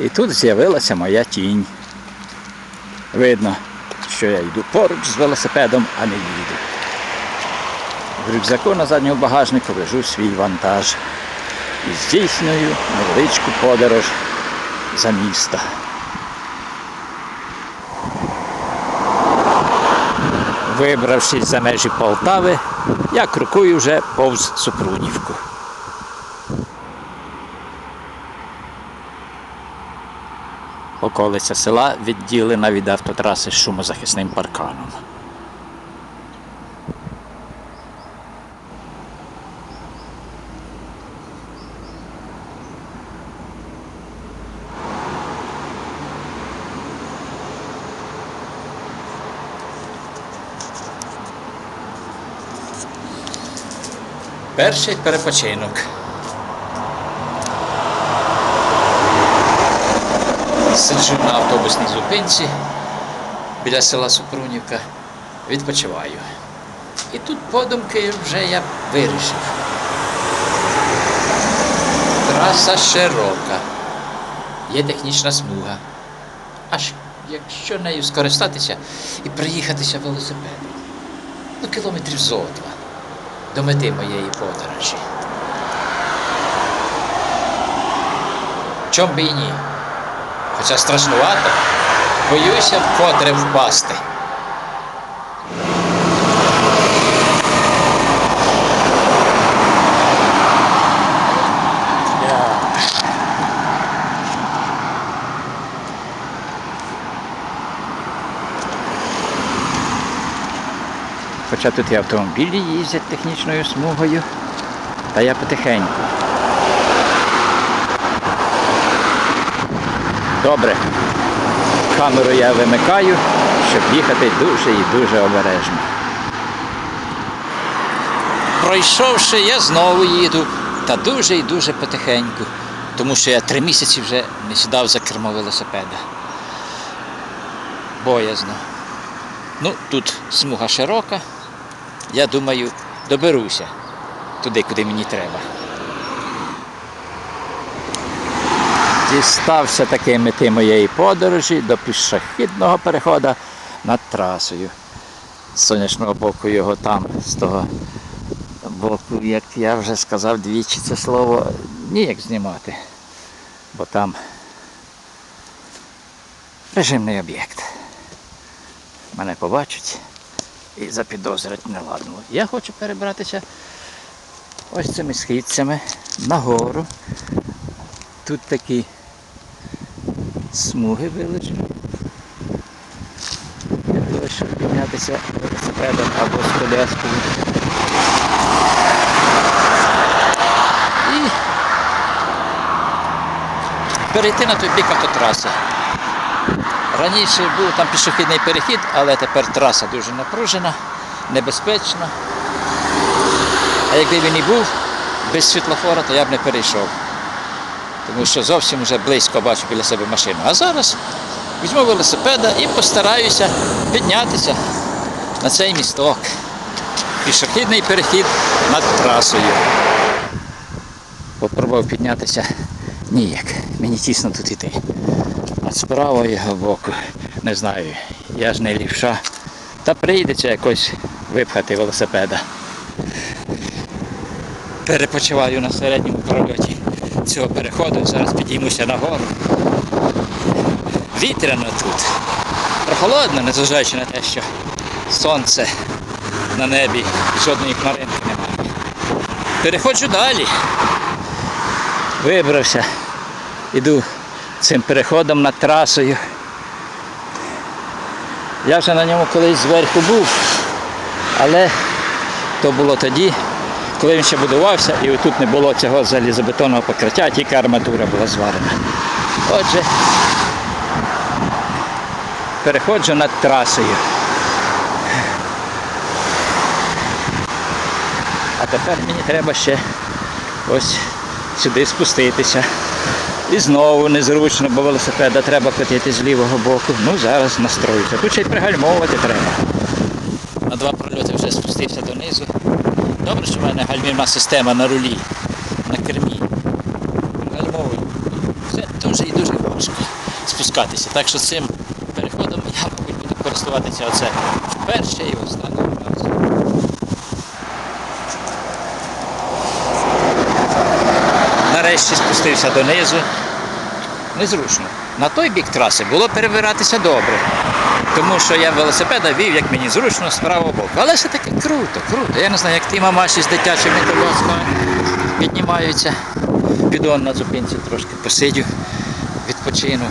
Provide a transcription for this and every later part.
І тут з'явилася моя тінь. Видно, що я йду поруч з велосипедом, а не їду. В рюкзаку на задньому багажнику лежу свій вантаж і здійснюю невеличку подорож за місто. Вибравшись за межі Полтави, я крокую вже повз Супрунівку. Околиця села відділена від автотраси шумозахисним парканом. Перший перепочинок. Сиджу на автобусній зупинці біля села Супрунівка, відпочиваю. І тут подумки вже я вирішив. Траса широка, є технічна смуга. Аж якщо нею скористатися і приїхатися велосипедом, ну кілометрів зо два до мети моєї подорожі. Чом би і ні? Хоча страшнувато, боюся вкотре впасти. Хоча тут і автомобілі їздять технічною смугою, та я потихеньку. Добре. Камеру я вимикаю, щоб їхати дуже і дуже обережно. Пройшовши, я знову їду, та дуже і дуже потихеньку, тому що я три місяці вже не сідав за кермо велосипеда. Боязно. Ну, тут смуга широка. Я думаю, доберуся туди, куди мені треба. Дістався таки мети моєї подорожі до пішохідного переходу над трасою. З сонячного боку його там, з того боку, як я вже сказав двічі це слово, ніяк знімати, бо там режимний об'єкт. Мене побачать і запідозрять неладно. Я хочу перебратися ось цими східцями нагору. Тут такі смуги вилучені. Для того, щоб піднятися велосипедом або з коляскою. І перейти на той бік автотраси. Раніше був там пішохідний перехід, але тепер траса дуже напружена, небезпечна. А якби він і був без світлофора, то я б не перейшов. Тому що зовсім вже близько бачу біля себе машину. А зараз візьму велосипеда і постараюся піднятися на цей місток. Пішохідний перехід над трасою. Попробував піднятися ніяк. Мені тісно тут іти. А з правого боку, не знаю, я ж не лівша. Та прийдеться якось випхати велосипеда. Перепочиваю на середньому прольоті цього переходу. Зараз підіймуся нагору. Вітряно тут. Прохолодно, незважаючи на те, що сонце на небі, жодної хмаринки немає. Переходжу далі. Вибрався. Іду цим переходом над трасою. Я вже на ньому колись зверху був, але то було тоді, коли він ще будувався, і тут не було цього залізобетонного покриття, тільки арматура була зварена. Отже, переходжу над трасою. А тепер мені треба ще ось сюди спуститися. І знову незручно, бо велосипеда треба котити з лівого боку. Ну зараз настроюся. Тут ще й пригальмовувати треба. На два прольоти вже спустився донизу. Добре, що в мене гальмівна система на рулі, на кермі. Гальмовую. Все дуже і дуже важко спускатися. Так що цим переходом я, буду користуватися оце вперше і останній раз. Нарешті спустився донизу. Незручно. На той бік траси було перебиратися добре. Тому що я велосипеда вів, як мені зручно, з правого боку. Але все таки круто, круто. Я не знаю, як ті мамаші з дитячими колясками піднімаються. Піду на зупинці трошки посидю, відпочину.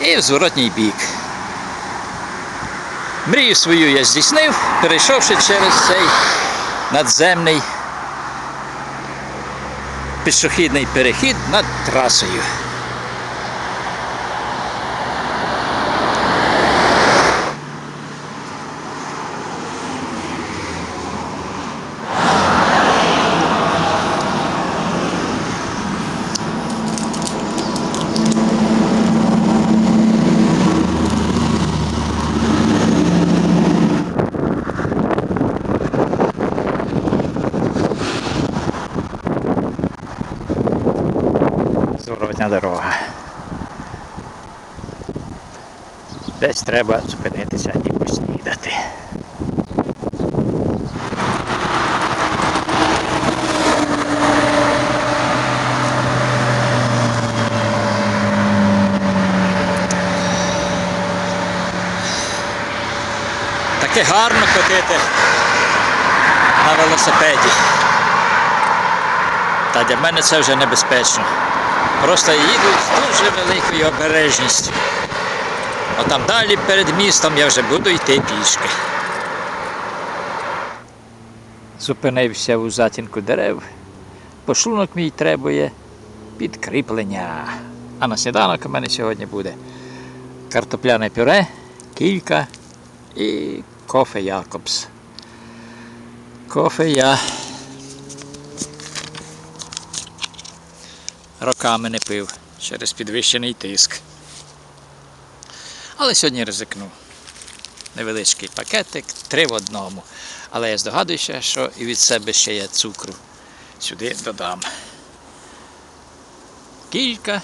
І в зворотній бік. Мрію свою я здійснив, перейшовши через цей надземний пішохідний перехід над трасою. Зворотня дорога. Десь треба зупинитися і поснідати. Таке гарно ходити на велосипеді. Та для мене це вже небезпечно. Просто їду з дуже великою обережністю. А там далі перед містом я вже буду йти пішки. Зупинився у затінку дерев. Пошлунок мій требує підкріплення. А на сніданок у мене сьогодні буде картопляне пюре, кілька і кофе Якобс. Кофе я роками не пив через підвищений тиск. Але сьогодні ризикну. Невеличкий пакетик, три в одному. Але я здогадуюся, що і від себе ще я цукру сюди додам. Кілька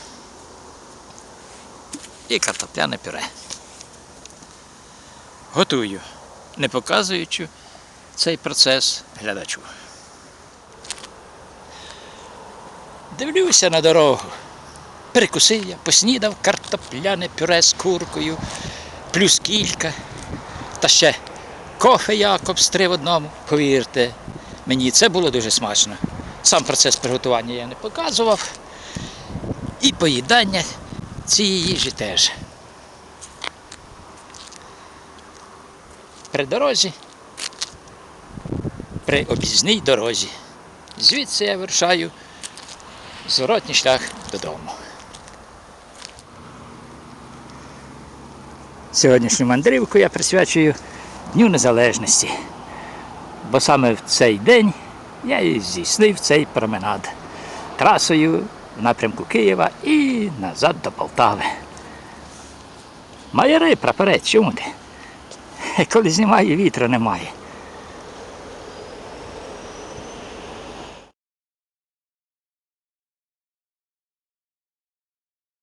і картопляне пюре. Готую, не показуючи цей процес глядачу. Дивлюся на дорогу. Перекусив я, поснідав картопляне пюре з куркою, плюс кілька. Та ще кофе Якобс три в одному. Повірте, мені це було дуже смачно. Сам процес приготування я не показував. І поїдання цієї їжі теж. При дорозі, при об'їзній дорозі. Звідси я вирушаю зворотній шлях додому. Сьогоднішню мандрівку я присвячую Дню Незалежності, бо саме в цей день я і здійснив цей променад трасою в напрямку Києва і назад до Полтави. Майори, прапорець, чому ти? Коли знімаю, вітру немає.